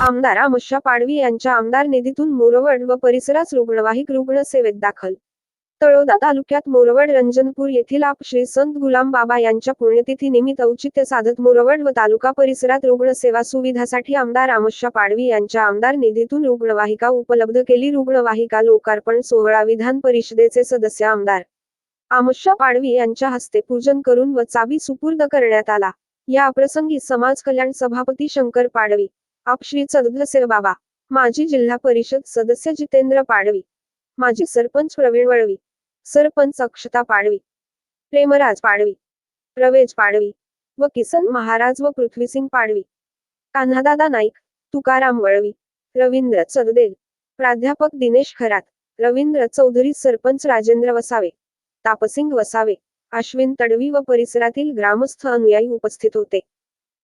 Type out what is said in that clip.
आमदार आमोशा पाडवी यांच्या आमदार निधीतून मोरवड व परिसरास रुग्णवाहिक रुग्णसेवेत दाखल. तळोदा तालुक्यात मोरवड रंजनपूर येथील आप श्री संत गुलाम बाबा यांच्या पुण्यतिथी निमित्त औचित्य साधत मोरवड व तालुका परिसरात रुग्णसेवा सुविधासाठी आमदार आमोशा पाडवी यांच्या आमदार निधीतून रुग्णवाहिका उपलब्ध केली. रुग्णवाहिका लोकार्पण सोहळा विधान परिषदेचे सदस्य आमदार आमोशा पाडवी यांच्या हस्ते पूजन करून व चावी सुपूर्द करण्यात आला. या प्रसंगी समाज कल्याण सभापती शंकर पाडवी आप श्री सदस्य बाबा. माजी जिल्हा परिषद सदस्य जितेंद्र पाडवी. माजी सरपंच प्रवीण वळवी. सरपंच अक्षता पाडवी. प्रेमराज पाडवी. प्रवेश पाडवी. व किसन महाराज व पृथ्वीसिंग पाडवी. कान्हादादा नाईक तुकाराम वळवी. रवींद्र चददेल प्राध्यापक दिनेश खरात. रवींद्र चौधरी सरपंच राजेंद्र वसावे. तापसिंग वसावे. अश्विन तडवी व परिसरातील ग्रामस्थ अनुयायी उपस्थित होते.